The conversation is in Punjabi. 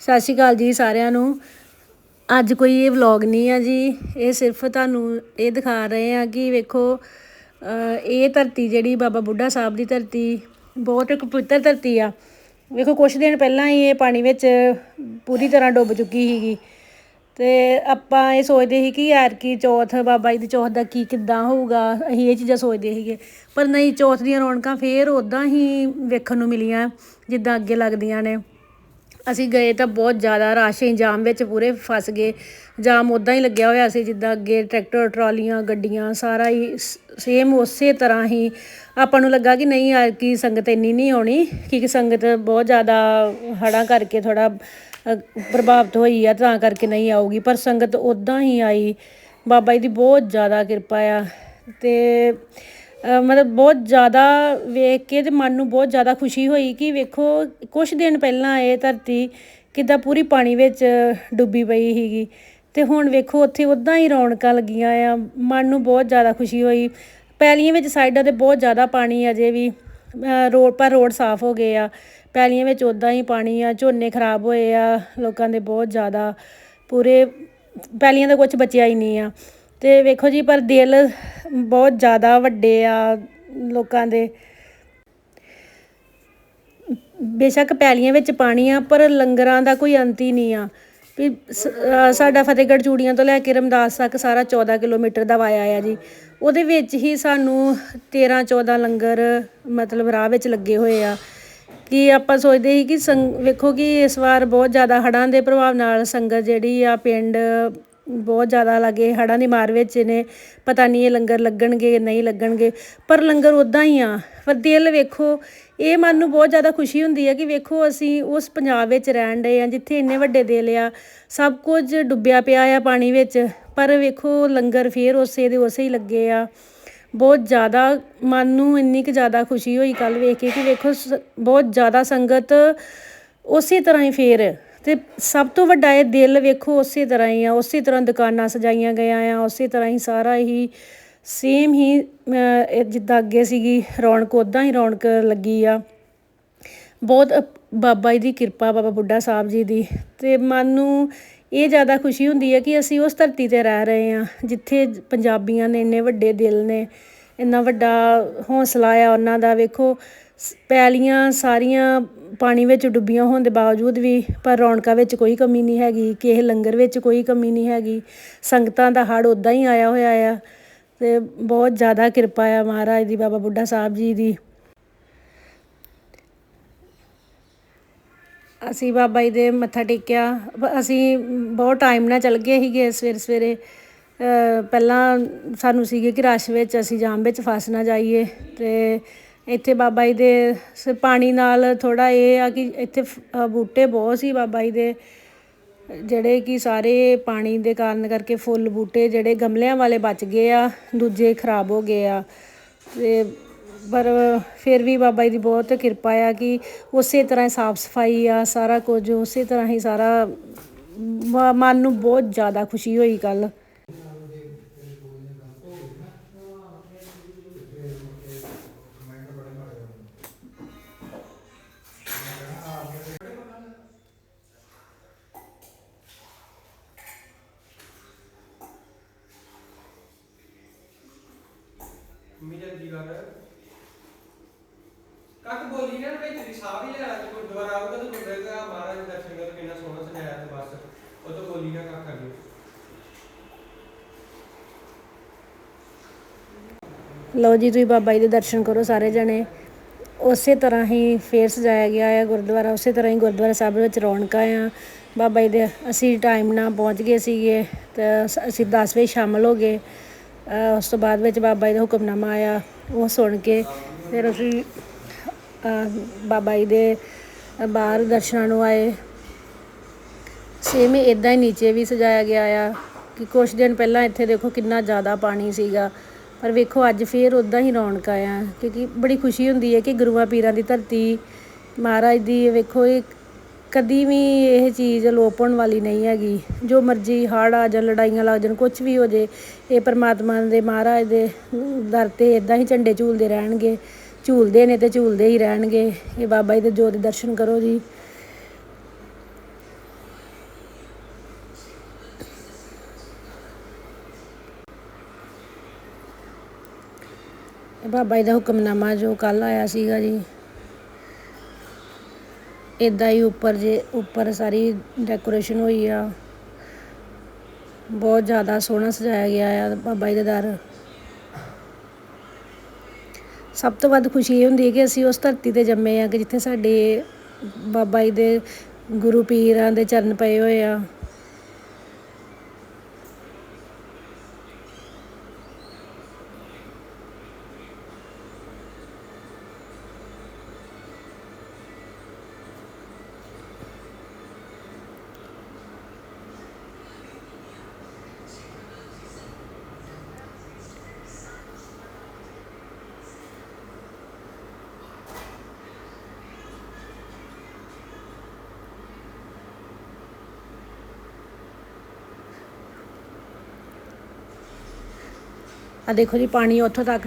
ਸਤਿ ਸ਼੍ਰੀ ਅਕਾਲ ਜੀ ਸਾਰਿਆਂ ਨੂੰ। ਅੱਜ ਕੋਈ ਇਹ ਵਲੌਗ ਨਹੀਂ ਆ ਜੀ। ਇਹ ਸਿਰਫ ਤੁਹਾਨੂੰ ਇਹ ਦਿਖਾ ਰਹੇ ਆ ਕਿ ਵੇਖੋ ਇਹ ਧਰਤੀ ਜਿਹੜੀ ਬਾਬਾ ਬੁੱਢਾ ਸਾਹਿਬ ਦੀ ਧਰਤੀ, ਬਹੁਤ ਇੱਕ ਪਵਿੱਤਰ ਧਰਤੀ ਆ। ਵੇਖੋ, ਕੁਛ ਦਿਨ ਪਹਿਲਾਂ ਹੀ ਇਹ ਪਾਣੀ ਵਿੱਚ ਪੂਰੀ ਤਰ੍ਹਾਂ ਡੁੱਬ ਚੁੱਕੀ ਸੀਗੀ। ਤੇ ਆਪਾਂ ਇਹ ਸੋਚਦੇ ਸੀ ਕਿ ਯਾਰ ਕੀ ਚੌਥ ਬਾਬਾ ਜੀ ਦੀ ਚੌਥ ਦਾ ਕੀ ਕਿੱਦਾਂ ਹੋਊਗਾ, ਅਸੀਂ ਇਹ ਚੀਜ਼ਾਂ ਸੋਚਦੇ ਸੀਗੇ। ਪਰ ਨਹੀਂ, ਚੌਥ ਦੀਆਂ ਰੌਣਕਾਂ ਫੇਰ ਉਦਾਂ ਹੀ ਵੇਖਣ ਨੂੰ ਮਿਲੀਆਂ, ਜਿੱਦਾਂ ਅੱਗੇ ਲੱਗਦੀਆਂ ਨੇ। ਅਸੀਂ ਗਏ ਤਾਂ ਬਹੁਤ ਜ਼ਿਆਦਾ ਰਸ਼ ਸੀ ਜਾਮ ਵਿੱਚ ਪੂਰੇ ਫਸ ਗਏ। ਜਾਮ ਉੱਦਾਂ ਹੀ ਲੱਗਿਆ ਹੋਇਆ ਸੀ ਜਿੱਦਾਂ ਅੱਗੇ ਟਰੈਕਟਰ, ਟਰਾਲੀਆਂ, ਗੱਡੀਆਂ ਸਾਰਾ ਹੀ ਸੇਮ ਉਸੇ ਤਰ੍ਹਾਂ ਹੀ। ਆਪਾਂ ਨੂੰ ਲੱਗਾ ਕਿ ਨਹੀਂ ਯਾਰ, ਕੀ ਸੰਗਤ ਇੰਨੀ ਨਹੀਂ ਆਉਣੀ? ਕਿਉਂਕਿ ਸੰਗਤ ਬਹੁਤ ਜ਼ਿਆਦਾ ਹੜ੍ਹਾਂ ਕਰਕੇ ਥੋੜਾ ਪ੍ਰਭਾਵਿਤ ਹੋਈ ਆ, ਤਾਂ ਕਰਕੇ ਨਹੀਂ ਆਊਗੀ। ਪਰ ਸੰਗਤ ਉਦਾਂ ਹੀ ਆਈ। ਬਾਬਾ ਜੀ ਦੀ ਬਹੁਤ ਜ਼ਿਆਦਾ ਕਿਰਪਾ ਆ। ਤੇ ਮਤਲਬ ਬਹੁਤ ਜ਼ਿਆਦਾ ਵੇਖ ਕੇ ਤੇ ਮਨ ਨੂੰ ਬਹੁਤ ਜ਼ਿਆਦਾ ਖੁਸ਼ੀ ਹੋਈ ਕਿ ਵੇਖੋ ਕੁਝ ਦਿਨ ਪਹਿਲਾਂ ਇਹ ਧਰਤੀ ਕਿੱਦਾਂ ਪੂਰੀ ਪਾਣੀ ਵਿੱਚ ਡੁੱਬੀ ਪਈ ਸੀਗੀ। ਤੇ ਹੁਣ ਵੇਖੋ ਉੱਥੇ ਉਦਾਂ ਹੀ ਰੌਣਕਾਂ ਲੱਗੀਆਂ ਆ ਮਨ ਨੂੰ ਬਹੁਤ ਜ਼ਿਆਦਾ ਖੁਸ਼ੀ ਹੋਈ। ਪੈਲੀਆਂ ਵਿੱਚ ਸਾਈਡਾਂ ਤੇ ਬਹੁਤ ਜ਼ਿਆਦਾ ਪਾਣੀ ਅਜੇ ਵੀ ਅ, ਰੋਡ ਪਰ ਰੋਡ ਸਾਫ਼ ਹੋ ਗਏ ਆ। ਪੈਲੀਆਂ ਵਿੱਚ ਉਦਾਂ ਹੀ ਪਾਣੀ ਆ ਝੋਨੇ ਖਰਾਬ ਹੋਏ ਆ ਲੋਕਾਂ ਦੇ ਬਹੁਤ ਜ਼ਿਆਦਾ ਪੂਰੇ ਪੈਲੀਆਂ ਦਾ ਕੁਝ ਬਚਿਆ ਹੀ ਨਹੀਂ ਆ। ਤੇ ਵੇਖੋ ਜੀ, ਪਰ ਦਿਲ ਬਹੁਤ ਜ਼ਿਆਦਾ ਵੱਡੇ ਆ ਲੋਕਾਂ ਦੇ। ਬੇਸ਼ੱਕ ਪੈਲੀਆਂ ਵਿੱਚ ਪਾਣੀ ਆ, ਪਰ ਲੰਗਰਾਂ ਦਾ ਕੋਈ ਅੰਤ ਹੀ ਨਹੀਂ ਆ। ਵੀ ਸ- ਸਾਡਾ ਫਤਿਹਗੜ੍ਹ ਚੂੜੀਆਂ ਤੋਂ ਲੈ ਕੇ ਰਮਦਾਸ ਤੱਕ ਸਾਰਾ 14 ਕਿਲੋਮੀਟਰ ਦਾ ਵਾਇਆ ਆ ਜੀ। ਉਹਦੇ ਵਿੱਚ ਹੀ ਸਾਨੂੰ 13 14 ਲੰਗਰ ਮਤਲਬ ਰਾਹ ਵਿੱਚ ਲੱਗੇ ਹੋਏ ਆ। ਕਿ ਆਪਾਂ ਸੋਚਦੇ ਸੀ ਕਿ ਸੰਗ, ਵੇਖੋ ਕਿ ਇਸ ਵਾਰ ਬਹੁਤ ਜ਼ਿਆਦਾ ਹੜ੍ਹਾਂ ਦੇ ਪ੍ਰਭਾਵ ਨਾਲ ਸੰਗਤ ਜਿਹੜੀ ਆ ਪਿੰਡ ਬਹੁਤ ਜ਼ਿਆਦਾ ਲੱਗੇ, ਹੜ੍ਹਾਂ ਦੀ ਮਾਰ ਵਿੱਚ ਨੇ ਪਤਾ ਨਹੀਂ ਇਹ ਲੰਗਰ ਲੱਗਣਗੇ ਨਹੀਂ ਲੱਗਣਗੇ, ਪਰ ਲੰਗਰ ਉਦਾਂ ਹੀ ਆ। ਪਰ ਦਿਲ ਵੇਖੋ, ਇਹ ਮਨ ਨੂੰ ਬਹੁਤ ਜ਼ਿਆਦਾ ਖੁਸ਼ੀ ਹੁੰਦੀ ਹੈ ਕਿ ਵੇਖੋ ਅਸੀਂ ਉਸ ਪੰਜਾਬ ਵਿੱਚ ਰਹਿਣ ਡਏ ਆ ਜਿੱਥੇ ਇੰਨੇ ਵੱਡੇ ਦਿਲ ਆ, ਸਭ ਕੁਝ ਡੁੱਬਿਆ ਪਿਆ ਆ ਪਾਣੀ ਵਿੱਚ, ਪਰ ਵੇਖੋ ਲੰਗਰ ਫੇਰ ਉਸੇ ਦੇ ਉਸੇ ਹੀ ਲੱਗੇ ਆ। ਬਹੁਤ ਜ਼ਿਆਦਾ ਮਨ ਨੂੰ ਇੰਨੀ ਕੁ ਜ਼ਿਆਦਾ ਖੁਸ਼ੀ ਹੋਈ ਕੱਲ ਵੇਖ ਕੇ ਕਿ ਵੇਖੋ ਸ- ਬਹੁਤ ਜ਼ਿਆਦਾ ਸੰਗਤ ਉਸੇ ਤਰ੍ਹਾਂ ਹੀ ਫੇਰ ਤੇ ਸਭ ਤੋਂ ਵੱਡਾ ਇਹ ਦਿਲ ਵੇਖੋ, ਉਸੇ ਤਰ੍ਹਾਂ ਹੀ ਆ, ਉਸੇ ਤਰ੍ਹਾਂ ਦੁਕਾਨਾਂ ਸਜਾਈਆਂ ਗਈਆਂ ਆ, ਉਸੇ ਤਰ੍ਹਾਂ ਹੀ ਸਾਰਾ ਹੀ ਸੇਮ ਹੀ ਜਿੱਦਾਂ ਅੱਗੇ ਸੀਗੀ, ਰੌਣਕ ਉਦਾਂ ਹੀ ਰੌਣਕ ਲੱਗੀ ਆ। ਬਹੁਤ ਬਾਬਾ ਜੀ ਦੀ ਕਿਰਪਾ, ਬਾਬਾ ਬੁੱਢਾ ਸਾਹਿਬ ਜੀ ਦੀ। ਤੇ ਮਨ ਨੂੰ ਇਹ ਜ਼ਿਆਦਾ ਖੁਸ਼ੀ ਹੁੰਦੀ ਹੈ ਕਿ ਅਸੀਂ ਉਸ ਧਰਤੀ ਤੇ ਰਹਿ ਰਹੇ ਹਾਂ ਜਿੱਥੇ ਪੰਜਾਬੀਆਂ ਨੇ ਇੰਨੇ ਵੱਡੇ ਦਿਲ ਨੇ, ਇੰਨਾ ਵੱਡਾ ਹੌਸਲਾ ਆ ਉਹਨਾਂ ਦਾ, ਵੇਖੋ। ਪੈਲੀਆਂ ਸਾਰੀਆਂ ਪਾਣੀ ਵਿੱਚ ਡੁੱਬੀਆਂ ਹੋਣ ਦੇ ਬਾਵਜੂਦ ਵੀ ਪਰ ਰੌਣਕਾਂ ਵਿੱਚ ਕੋਈ ਕਮੀ ਨਹੀਂ ਹੈਗੀ, ਕਿਸੇ ਲੰਗਰ ਵਿੱਚ ਕੋਈ ਕਮੀ ਨਹੀਂ ਹੈਗੀ, ਸੰਗਤਾਂ ਦਾ ਹੜ ਉਦਾਂ ਹੀ ਆਇਆ ਹੋਇਆ ਆ ਤੇ ਬਹੁਤ ਜ਼ਿਆਦਾ ਕਿਰਪਾ ਆ ਮਹਾਰਾਜ ਦੀ, ਬਾਬਾ ਬੁੱਢਾ ਸਾਹਿਬ ਜੀ ਦੀ। ਅਸੀਂ ਬਾਬਾ ਜੀ ਦੇ ਮੱਥਾ ਟੇਕਿਆ, ਅਸੀਂ ਬਹੁਤ ਟਾਈਮ ਨਾਲ ਚੱਲ ਗਏ ਸੀਗੇ ਸਵੇਰੇ ਸਵੇਰੇ। ਪਹਿਲਾਂ ਸਾਨੂੰ ਸੀਗੇ ਕਿ ਰਸ਼ ਵਿੱਚ ਅਸੀਂ ਜਾਮ ਵਿੱਚ ਫਸ ਨਾ ਜਾਈਏ ਤੇ ਇੱਥੇ ਬਾਬਾ ਜੀ ਦੇ ਸ- ਪਾਣੀ ਨਾਲ ਥੋੜਾ ਇਹ ਆ ਕਿ ਇੱਥੇ ਬੂਟੇ ਬਹੁਤ ਸੀ ਬਾਬਾ ਜੀ ਦੇ, ਜਿਹੜੇ ਕਿ ਸਾਰੇ ਪਾਣੀ ਦੇ ਕਾਰਨ ਕਰਕੇ ਫੁੱਲ ਬੂਟੇ ਜਿਹੜੇ ਗਮਲਿਆਂ ਵਾਲੇ ਬਚ ਗਏ ਆ, ਦੂਜੇ ਖਰਾਬ ਹੋ ਗਏ ਆ। ਤੇ ਪਰ ਫਿਰ ਵੀ ਬਾਬਾ ਜੀ ਦੀ ਬਹੁਤ ਕਿਰਪਾ ਆ ਕਿ ਉਸੇ ਤਰ੍ਹਾਂ ਸਾਫ਼ ਸਫ਼ਾਈ ਆ, ਸਾਰਾ ਕੁਝ ਉਸੇ ਤਰ੍ਹਾਂ ਹੀ ਸਾਰਾ, ਮ- ਮਨ ਨੂੰ ਬਹੁਤ ਜ਼ਿਆਦਾ ਖੁਸ਼ੀ ਹੋਈ ਕੱਲ ਮਿਲਨ ਦੀ ਕੱਕ ਬੋਲੀ ਨਾ ਵੀ ਤੇਰੀ ਸਾਹ ਵੀ ਲੈਣਾ ਤੇ ਗੁਰਦੁਆਰਾ ਆਊਗਾ ਤਾਂ ਗੁਰਦੁਆਰੇ ਦਾ ਮਹਾਰਾਜ ਦਰਸ਼ਨ ਕਰ ਕਿੰਨਾ ਸੋਹਣਾ ਸਜਾਇਆ ਤੇ ਬਸ, ਉਹ ਤੋਂ ਬੋਲੀ ਨਾ ਕੱਖ ਅਗੇ ਲਓ ਜੀ, ਤੁਸੀਂ ਬਾਬਾ ਜੀ ਦੇ ਦਰਸ਼ਨ ਕਰੋ ਸਾਰੇ ਜਣੇ। ਉਸੇ ਤਰ੍ਹਾਂ ਹੀ ਫੇਰ ਸਜਾਇਆ ਗਿਆ ਹੈ ਗੁਰਦੁਆਰਾ, ਉਸੇ ਤਰ੍ਹਾਂ ਹੀ ਗੁਰਦੁਆਰਾ ਸਾਹਿਬ ਵਿੱਚ ਰੌਣਕਾਂ ਆ। ਬਾਬਾ ਜੀ ਦੇ ਅਸੀਂ ਟਾਈਮ ਨਾਲ ਪਹੁੰਚ ਗਏ ਸੀਗੇ ਤੇ ਅਸੀਂ 10 ਵਜੇ ਸ਼ਾਮਲ ਹੋ ਗਏ। ਉਸ ਤੋਂ ਬਾਅਦ ਵਿੱਚ ਬਾਬਾ ਜੀ ਦਾ ਹੁਕਮਨਾਮਾ ਆਇਆ, ਉਹ ਸੁਣ ਕੇ ਫਿਰ ਅਸੀਂ ਬਾਬਾ ਜੀ ਦੇ ਬਾਹਰ ਦਰਸ਼ਨਾਂ ਨੂੰ ਆਏ। ਸੇਮ ਇਦਾਂ ਹੀ ਨੀਚੇ ਵੀ ਸਜਾਇਆ ਗਿਆ ਆ ਕਿ ਕੁਛ ਦਿਨ ਪਹਿਲਾਂ ਇੱਥੇ ਦੇਖੋ ਕਿੰਨਾ ਜ਼ਿਆਦਾ ਪਾਣੀ ਸੀਗਾ। ਪਰ ਵੇਖੋ ਅੱਜ ਫੇਰ ਉਦਾਂ ਹੀ ਰੌਣਕ ਆਇਆ ਕਿਉਂਕਿ ਬੜੀ ਖੁਸ਼ੀ ਹੁੰਦੀ ਹੈ ਕਿ ਗੁਰੂਆਂ ਪੀਰਾਂ ਦੀ ਧਰਤੀ ਮਹਾਰਾਜ ਦੀ, ਵੇਖੋ ਇਹ ਕਦੀ ਵੀ ਇਹ ਚੀਜ਼ ਲੋਪਣ ਵਾਲੀ ਨਹੀਂ ਹੈਗੀ। ਜੋ ਮਰਜ਼ੀ ਹੜ ਆ ਜਾ ਲੜਾਈਆਂ ਲੱਗ ਜਾਣ ਕੁਝ ਵੀ ਹੋ ਜੇ, ਇਹ ਪਰਮਾਤਮਾ ਦੇ ਮਹਾਰਾਜ ਦੇ ਦਰ ਤੇ ਇਦਾਂ ਹੀ ਝੰਡੇ ਝੂਲਦੇ ਰਹਿਣਗੇ। ਝੂਲਦੇ ਨੇ ਤੇ ਝੂਲਦੇ ਹੀ ਰਹਿਣਗੇ। ਇਹ ਬਾਬਾ ਜੀ ਦੇ ਜੋਤ ਦੇ ਦਰਸ਼ਨ ਕਰੋ ਜੀ। ਬਾਬਾ ਜੀ ਦਾ ਹੁਕਮਨਾਮਾ ਜੋ ਕੱਲ ਆਇਆ ਸੀਗਾ ਜੀ। ਇਦਾਂ ਹੀ ਉੱਪਰ ਜੇ, ਉੱਪਰ ਸਾਰੀ ਡੈਕੋਰੇਸ਼ਨ ਹੋਈ ਆ। ਬਹੁਤ ਜ਼ਿਆਦਾ ਸੋਹਣਾ ਸਜਾਇਆ ਗਿਆ ਆ ਬਾਬਾ ਜੀ ਦਾ ਦਰ। ਸਭ ਤੋਂ ਵੱਧ ਖੁਸ਼ੀ ਇਹ ਹੁੰਦੀ ਹੈ ਕਿ ਅਸੀਂ ਉਸ ਧਰਤੀ ਤੇ ਜੰਮੇ ਆ ਕਿ ਜਿੱਥੇ ਸਾਡੇ ਬਾਬਾ ਜੀ ਦੇ ਗੁਰੂ ਪੀਰਾਂ ਦੇ ਚਰਨ ਪਏ ਹੋਏ ਆ। ਆ ਦੇਖੋ ਜੀ ਪਾਣੀ ਉੱਥੋਂ ਤੱਕ